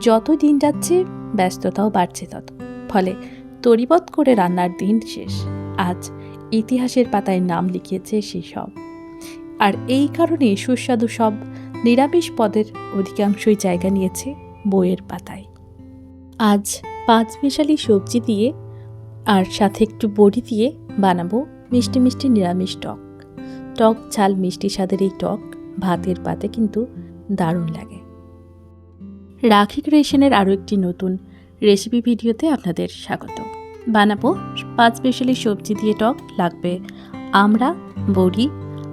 যত দিন যাচ্ছে, ব্যস্ততাও বাড়ছে তত। ফলে তরিবত করে রান্নার দিন শেষ। আজ ইতিহাসের পাতায় নাম লিখিয়েছে সেই সব আর এই কারণে সুস্বাদু সব নিরামিষ পদের অধিকাংশই জায়গা নিয়েছে বইয়ের পাতায়। আজ পাঁচ মিশালি সবজি দিয়ে আর সাথে একটু বড়ি দিয়ে বানাবো মিষ্টি মিষ্টি নিরামিষ টক। টক ঝাল মিষ্টি স্বাদের এই টক ভাতের পাতে কিন্তু দারুণ লাগে। রাখি ক্রিয়েশনের আরও একটি নতুন রেসিপি ভিডিওতে আপনাদের স্বাগত। বানাবো পাঁচ স্পেশালি সবজি দিয়ে টক, লাগবে আমড়া বড়ি,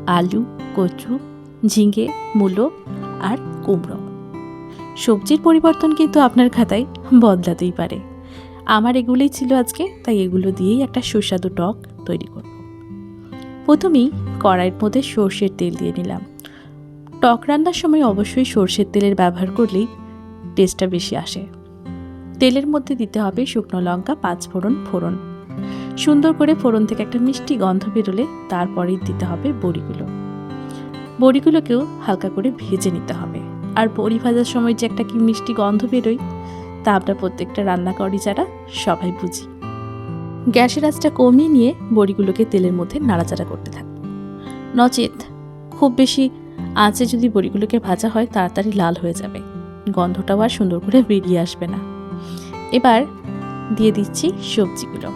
আলু, কচু, ঝিঙে, মূলো আর কুমড়ো। সবজির পরিবর্তন কিন্তু আপনার খাতায় বদলাতেই পারে। আমার এগুলোই ছিল আজকে, তাই এগুলো দিয়েই একটা সুস্বাদু টক তৈরি করব। প্রথমেই কড়াইয়ের মধ্যে সর্ষের তেল দিয়ে নিলাম। টক রান্নার সময় অবশ্যই সর্ষের তেলের ব্যবহার করলেই টেস্টটা বেশি আসে। তেলের মধ্যে দিতে হবে শুকনো লঙ্কা, পাঁচ ফোড়ন ফোড়ন। সুন্দর করে ফোড়ন থেকে একটা মিষ্টি গন্ধ বেরোলে তারপরেই দিতে হবে বড়িগুলো। বড়িগুলোকেও হালকা করে ভেজে নিতে হবে। আর বড়ি ভাজার সময় যে একটা কি মিষ্টি গন্ধ বেরোয়, তা আমরা প্রত্যেকটা রান্না করি যারা, সবাই বুঝি। গ্যাসের আঁচটা কমিয়ে নিয়ে বড়িগুলোকে তেলের মধ্যে নাড়াচাড়া করতে থাকব। নচেত, খুব বেশি আঁচে যদি বড়িগুলোকে ভাজা হয়, তাড়াতাড়ি লাল হয়ে যাবে। গন্ধটাও আর সুন্দর করে বেরিয়ে আসবে না। এবার দিয়ে দিচ্ছি সবজিগুলো।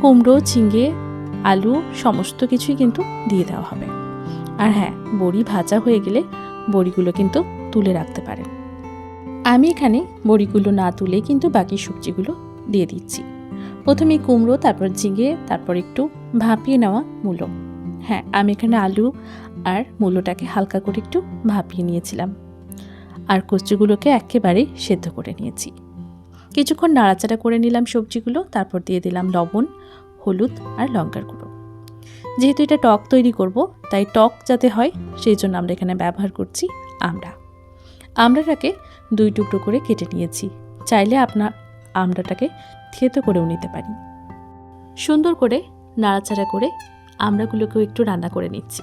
কুমড়ো, ঝিঙে, আলু সমস্ত কিছুই কিন্তু দিয়ে দেওয়া হবে। আর হ্যাঁ বড়ি ভাজা হয়ে গেলে বড়িগুলো কিন্তু তুলে রাখতে পারেন। আমি এখানে বড়িগুলো না তুলে কিন্তু বাকি সবজিগুলো দিয়ে দিচ্ছি। প্রথমে কুমড়ো, তারপর ঝিঙে, তারপর একটু ভাপিয়ে নেওয়া মূলো। হ্যাঁ আমি এখানে আলু আর মূলোটাকে হালকা করে একটু ভাপিয়ে নিয়েছিলাম। আর কচুগুলোকে একেবারে সেদ্ধ করে নিয়েছি। কিছুক্ষণ নাড়াচাড়া করে নিলাম সবজিগুলো, তারপর দিয়ে দিলাম লবণ, হলুদ আর লঙ্কার গুঁড়ো। যেহেতু এটা টক তৈরি করব, তাই টক যাতে হয়, সেই জন্য আমরা এখানে ব্যবহার করছি আমড়া। আমড়াটাকে দুই টুকরো করে কেটে নিয়েছি। চাইলে আপনার আমড়াটাকে থেতো করেও নিতে পারি। সুন্দর করে নাড়াচাড়া করে আমড়াগুলোকেও একটু রান্না করে নিচ্ছি।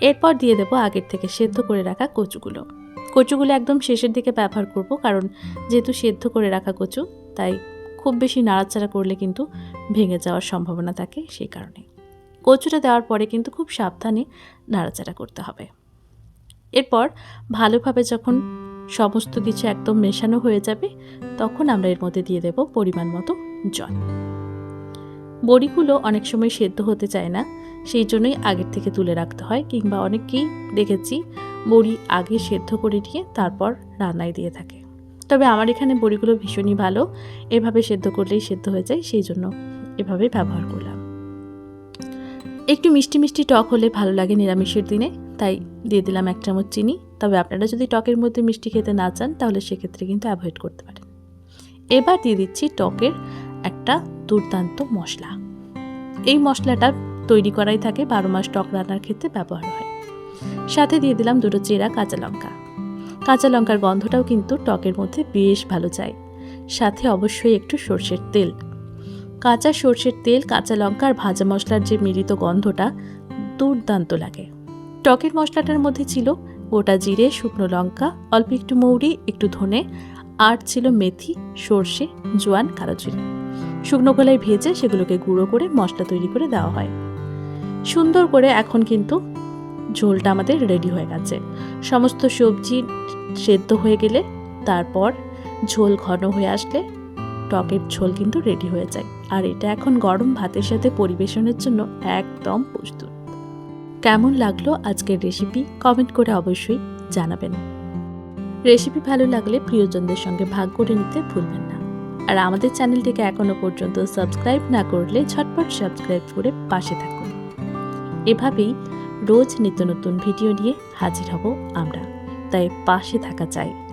এরপর দিয়ে দেবো আগের থেকে সেদ্ধ করে রাখা কচুগুলো। কচুগুলো একদম শেষের দিকে ব্যবহার করব, কারণ যেহেতু সেদ্ধ করে রাখা কচু, তাই খুব বেশি নাড়াচাড়া করলে কিন্তু ভেঙে যাওয়ার সম্ভাবনা থাকে সেই কারণে। কচুটা দেওয়ার পরে কিন্তু খুব সাবধানে নাড়াচাড়া করতে হবে। এরপর ভালোভাবে যখন সমস্ত কিছু একদম মেশানো হয়ে যাবে, তখন আমরা এর মধ্যে দিয়ে দেব পরিমাণ মতো জল। বড়িগুলো অনেক সময় সেদ্ধ হতে চায় না, সেই জন্যই আগের থেকে তুলে রাখতে হয়, কিংবা অনেকেই দেখেছি বড়ি আগে সেদ্ধ করে নিয়ে তারপর রান্নায় দিয়ে থাকে। তবে আমার এখানে বড়িগুলো ভীষণই ভালো। এভাবে সেদ্ধ করলেই সেদ্ধ হয়ে যায়, সেই জন্য এভাবে ব্যবহার করলাম। একটু মিষ্টি মিষ্টি টক হলে ভালো লাগে নিরামিষের দিনে, তাই দিয়ে দিলাম এক চামচ চিনি। তবে আপনারা যদি টকের মধ্যে মিষ্টি খেতে না চান, তাহলে সেক্ষেত্রে কিন্তু অ্যাভয়েড করতে পারেন। এবার দিয়ে দিচ্ছি টকের একটা দুর্দান্ত মশলা। এই মশলাটা তৈরি করাই থাকে, বারো মাস টক রান্নার ক্ষেত্রে ব্যবহার হয়। সাথে দিয়ে দিলাম দুটো চেরা কাঁচা লঙ্কা। কাঁচা লঙ্কার গন্ধটাও কিন্তু টকের মধ্যে বেশ ভালো যায়। সাথে অবশ্যই একটু সর্ষের তেল। কাঁচা সর্ষের তেল, কাঁচা লঙ্কা আর ভাজা মশলার যে মিলিত গন্ধটা দুর্দান্ত লাগে। টকের মশলাটার মধ্যে ছিল গোটা জিরে, শুকনো লঙ্কা, অল্প একটু মৌরি, একটু ধনে আর ছিল মেথি, সর্ষে, জোয়ান কালো জিরে শুকনো গলায় ভেজে সেগুলোকে গুঁড়ো করে মশলা তৈরি করে দেওয়া হয়। সুন্দর করে এখন কিন্তু ঝোলটা আমাদের রেডি হয়ে গেছে। সমস্ত সবজি সেদ্ধ হয়ে গেলে তারপর ঝোল ঘন হয়ে আসলে টকের ঝোল কিন্তু রেডি হয়ে যায়। আর এটা এখন গরম ভাতের সাথে পরিবেশনের জন্য একদম প্রস্তুত। কেমন লাগল আজকের রেসিপি কমেন্ট করে অবশ্যই জানাবেন। রেসিপি ভালো লাগলে প্রিয়জনদের সঙ্গে ভাগ করে নিতে ভুলবেন না। আর আমাদের চ্যানেলটিকে এখনও পর্যন্ত সাবস্ক্রাইব না করলে ঝটপট সাবস্ক্রাইব করে পাশে থাকুন। এভাবেই রোজ নিত্য নতুন ভিডিও নিয়ে হাজির হব আমরা। তাই পাশে থাকা চাই।